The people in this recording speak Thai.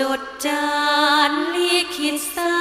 จดจานลีคิดสร้